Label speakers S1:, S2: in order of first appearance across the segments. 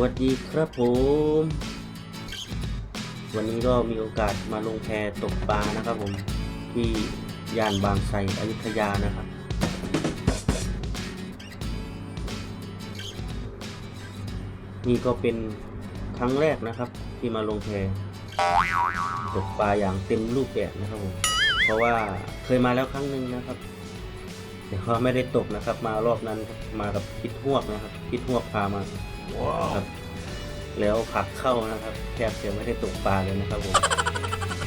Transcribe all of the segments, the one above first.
S1: วัสดีครับผม วันนี้ก็มีโอกาสมาลงแพตกปลานะครับผม ที่ย่านบางไทรอยุธยานะครับ นี่ก็เป็นครั้งแรกนะครับ ที่มาลงแพตกปลาอย่างเต็มรูปแบบนะครับผม เพราะว่าเคยมาแล้วครั้งหนึ่งนะครับแต่ว่าไม่ได้ตกนะครับ มารอบนั้นมากับพิษหวกนะครับพิษหวกพามา ครับแล้วผักเข้านะครับแทบจะไม่ได้ตกปลาเลยนะครับผม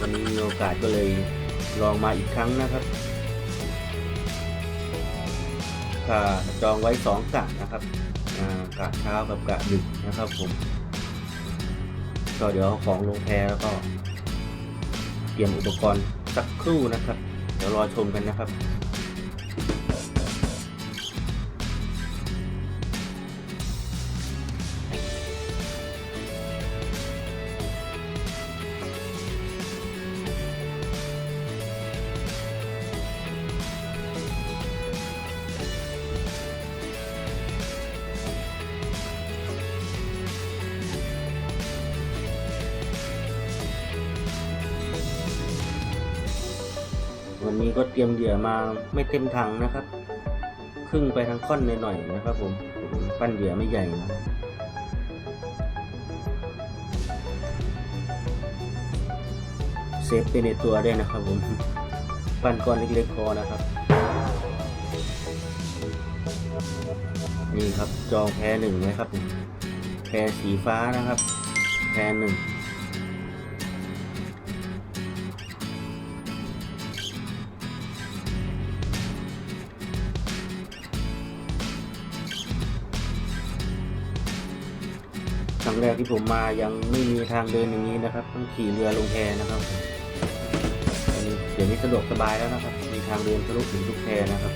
S1: วันนี้มีโอกาสก็เลยลองมาอีกครั้งนะครับก็จองไว้สองกะนะครับกะเช้ากับกะดึกนะครับผมก็เดี๋ยวของลงแพแล้วก็ เตรียมอุปกรณ์สักครู่นะครับ เดี๋ยวรอชมกันนะครับ วันนี้ก็เตรียมเหยื่อมาไม่เต็มถังนะครับ ครึ่งไปทางค่อนหน่อยๆนะครับผมปั้นเหยื่อไม่ใหญ่นะเซฟไปในตัวได้วยนะครับผมปั้นก้อนเล็กๆพอนะครับ นี่ครับจองแพรหนึ่งนะครับแพรสีฟ้านะครับ แพรหนึ่ง แรกที่ผมมายังไม่มีทางเดินอย่างนี้นะครับ ต้องขี่เรือลงแพนะครับอันนี้เดี๋ยวนี้สะดวกสบายแล้วนะครับ มีทางเดินทะลุถึงทุกแพนะครับ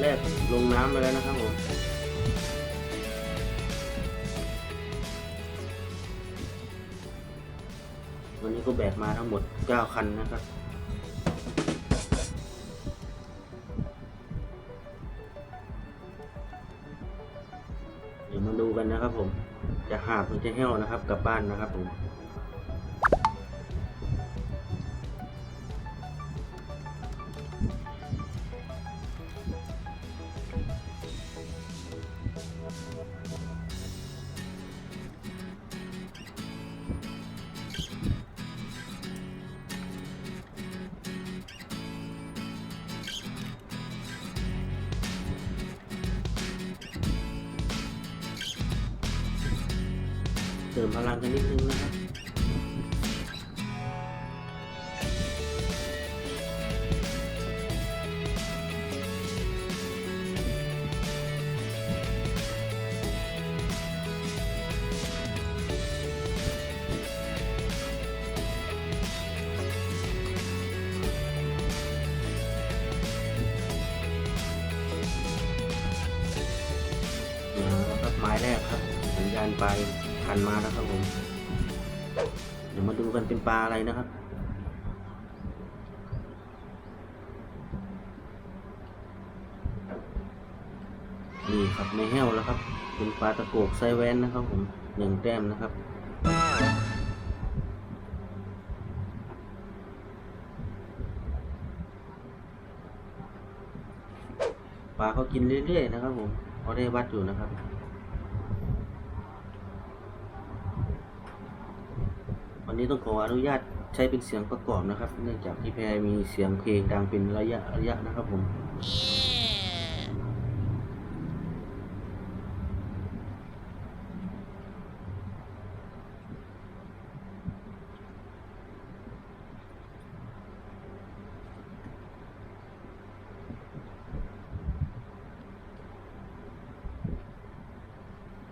S1: แรกลงน้ำไปแล้วนะครับผมวันนี้ก็แบกมาทั้งหมด 9 คันนะครับ เดี๋ยวมาดูกันนะครับผม จะหาบหรือจะแห้วนะครับ กลับบ้านนะครับผม ริมพลังกันนิดนึงนะครับไม้แรกครัสัญญาณไป ทันมาแล้วครับผม เดี๋ยวมาดูกันเป็นปลาอะไรนะครับ นี่ครับไม่แห้วแล้วครับ เป็นปลาตะโกกไซแวนนะครับผมหนึ่งแต้มนะครับปลาเขากินเรื่อยๆนะครับผมเขาได้วัดอยู่นะครับ นนี้ต้องขออนุญาตใช้เป็นเสียงประกอบนะครับ เนื่องจากที่แพรมีเสียงเพลงดังเป็นระยะระยะนะครับผม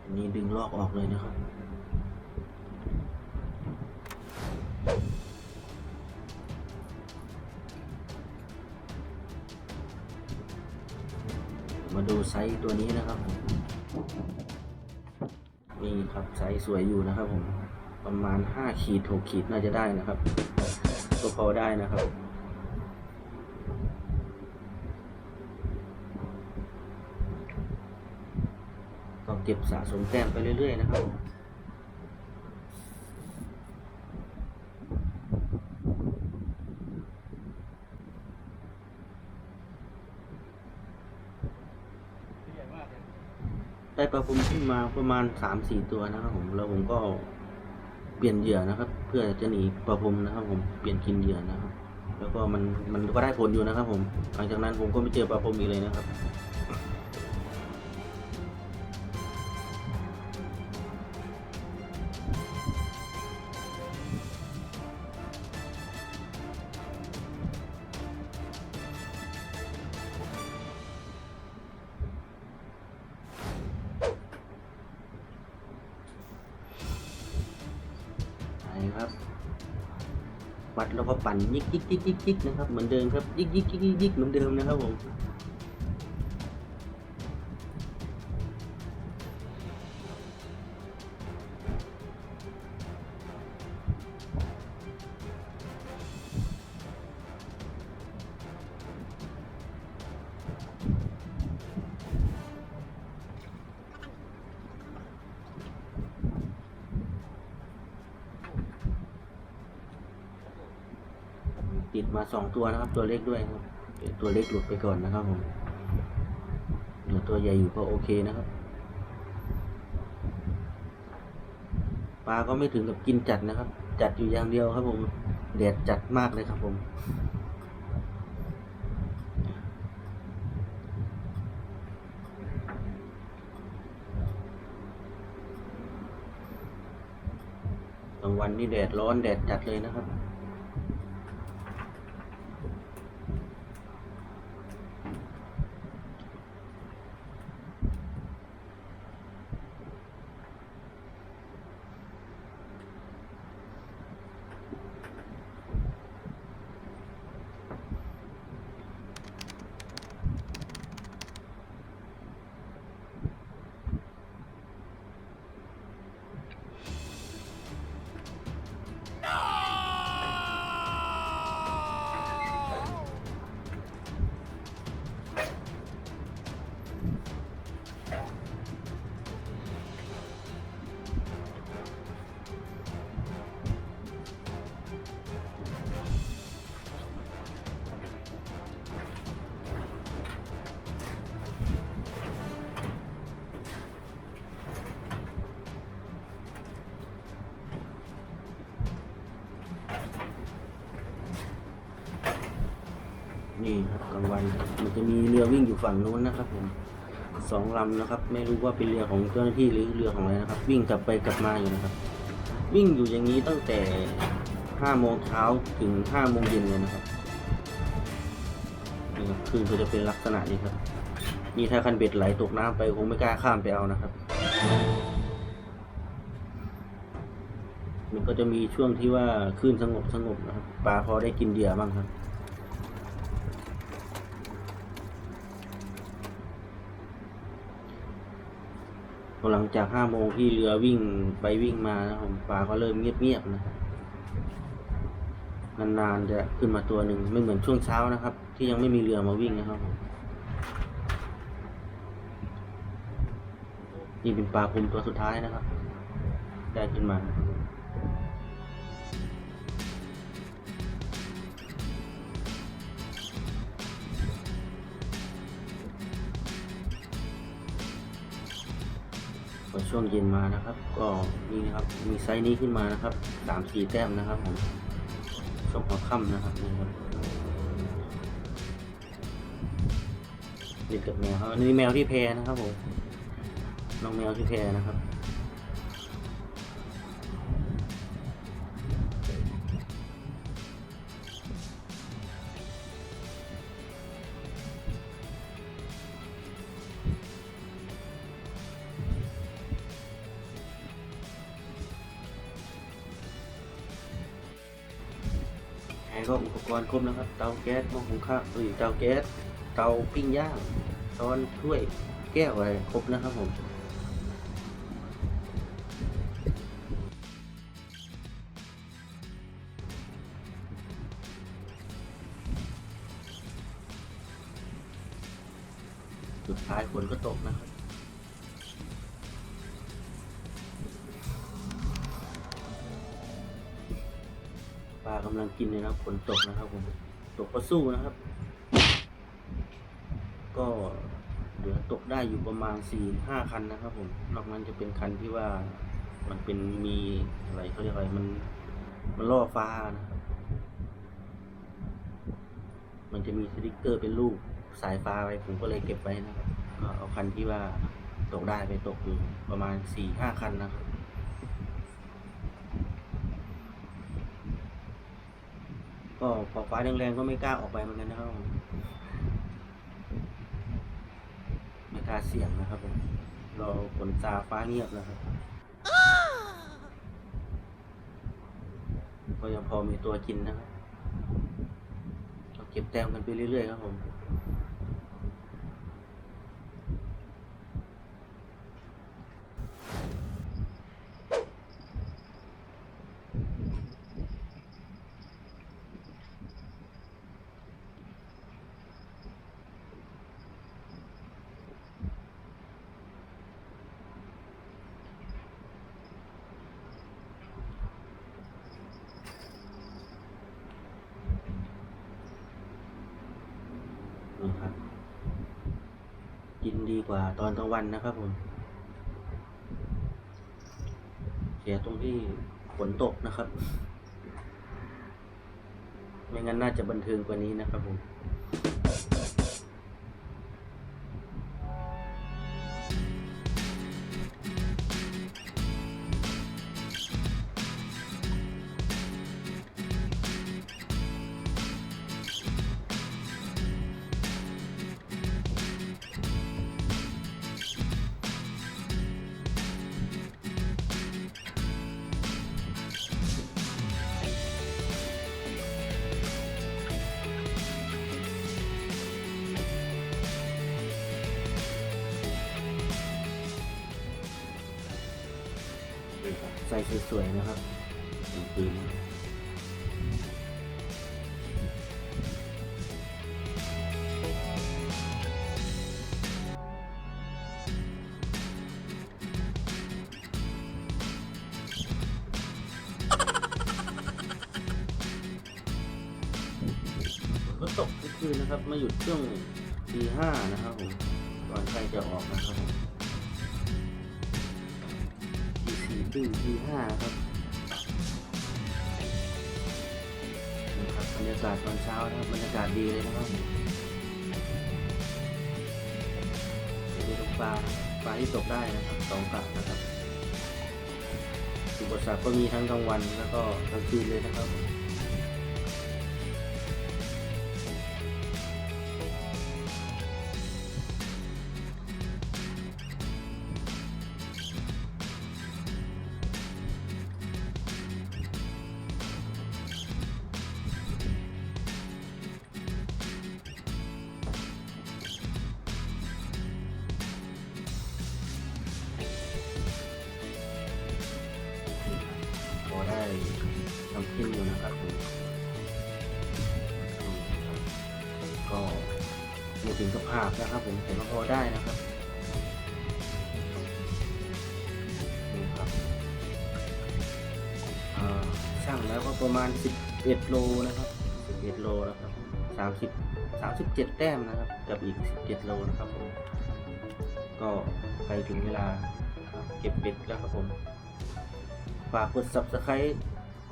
S1: อันนี้ดึงลอกออกเลยนะครับ ไซส์ตัวนี้นะครับผมนี่ครับไซส์สวยอยู่นะครับผมประมาณ 5 ขีด6ขีดน่าจะได้นะครับก็พอได้นะครับก็เก็บสะสมแต้มไปเรื่อยๆนะครับ ได้ ปลาพุมขึ้นมาประมาณสามสี่ตัวนะครับผมแล้วผมก็เปลี่ยนเหยื่อนะครับ เพื่อจะหนีปลาพรมนะครับ ผมเปลี่ยนกินเหยื่อนะครับ แล้วก็มันมันก็ได้ผลอยู่นะครับ ผม หลังจากนั้นผมก็ไม่เจอปลาพรมอีกเลยนะครับ ดแล้วก็ปั่นยิกยิกยิกยิกยิกนะครับเหมือนเดิมครับยิกยิกยิกยิกยิกเหมือนเดิมนะครับผม ติดมาสองตัวนะครับ ตัวเล็กด้วยครับเดี๋ยวตัวเล็กหลุดไปก่อนนะครับผมเหลือตัวใหญ่อยู่ก็โอเคนะครับปลาก็ไม่ถึงกับกินจัดนะครับ จัดอยู่อย่างเดียวครับผมแดดจัดมากเลยครับผมกลางวันนี่แดดร้อนแดดจัดเลยนะครับ นี่ครับกลางวันมันจะมีเรือวิ่งอยู่ฝั่งนู้นนะครับ ผมสองลำนะครับ ไม่รู้ว่าเป็นเรือของเจ้าหน้าที่หรือเรือของอะไรนะครับ วิ่งกลับไปกลับมาอยู่นะครับ วิ่งอยู่อย่างนี้ตั้งแต่ห้าโมงเช้าถึงห้าโมงเย็นเลยนะครับนี่ครับคลื่นก็จะเป็นลักษณะนี้ครับนี่ถ้าคันเบ็ดไหลตกน้ำไปคงไม่กล้าข้ามไปเอานะครับ มันก็จะมีช่วงที่ว่าคลื่นสงบสงบนะครับปลาพอได้กินเหยื่อบ้างครับ หลังจากห้าโมงที่เรือวิ่งไปวิ่งมานะครับผมปลาก็เริ่มเงียบๆนะครับนานๆจะขึ้นมาตัวหนึ่งไม่เหมือนช่วงเช้านะครับ ที่ยังไม่มีเรือมาวิ่งนะครับผมนี่เป็นปลาคุมตัวสุดท้ายนะครับ ได้ขึ้นมา ช่วงเย็นมานะครับ ก็นี่นะครับ มีไซส์นี้ขึ้นมานะครับสามสี่แต้มนะครับผมช่วงหัวค่ำนะครับนี่ครับเด็กกับแมวครับอันนี้แมวที่แพรนะครับผมน้องแมวที่แพรนะครับ มนะครับ เตาแก๊สหม้อหุงข้าวอือเตาแก๊ส เตาปิ้งย่างช้อนถ้วยแก้วอะไรครบนะครับผม นะครับฝนตกนะครับผมตกก็สู้นะครับ ก็เหลือตกได้อยู่ประมาณสี่ห้าคันนะครับ ผมนอกนั้นจะเป็นคันที่ว่ามันเป็นมีอะไรเขาเรียกอะไรมันมันล่อฟ้านะครับมันจะมีสติกเกอร์เป็นรูปสายฟ้าไว้ผมก็เลยเก็บไว้นะครับก็เอาคันที่ว่าตกได้ไปตกอยู่ประมาณสี่ห้าคันนะครับ ก็พอฟ้าแรงๆก็ไม่กล้าออกไปเหมือนกันนะครับผมไม่กล้าเสี่ยงนะครับผมรอฝนซาฟ้าเงียบนะครับก็ยังพอมีตัวกินนะครับเราเก็บแต้มกันไปเรื่อยๆครับผม นะครับ กินดีกว่าตอนกลางวันนะครับผม เสียตรงที่ฝนตกนะครับ ไม่งั้นน่าจะบันเทิงกว่านี้นะครับผม ส่สวยๆนะครับปืนก็ตกทุกคืนนะครับ มาหยุดช่วงตีห้านะครับผมก่อนใกล้จะออกนะครับผม สี่ครึ่งทีห้าครับนะครับบรรยากาศตอนเช้านะครับบรรยากาศดีเลยนะครับดูปลาปลาที่ตกได้นะครับสองกะนะครับอุปสรรคก็มีทั้งกลางวันแล้วก็กลางคืนเลยนะครับ ถึงกับภาพนะครับผมแต่ก็พอได้นะครับนี่ครับอ่าช่างแล้วก็ประมาณ 11 โลนะครับ 11 โลนะครับ30 37 แต้มนะครับ กับอีก 17 โลนะครับผมก็ไปถึงเวลาเก็บเบ็ดแล้วครับผมฝากกด subscribe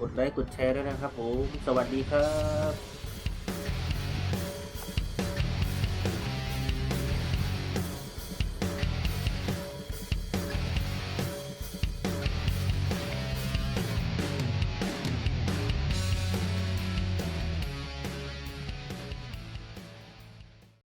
S1: กดไลค์ กดแชร์ด้วยนะครับผม สวัสดีครับ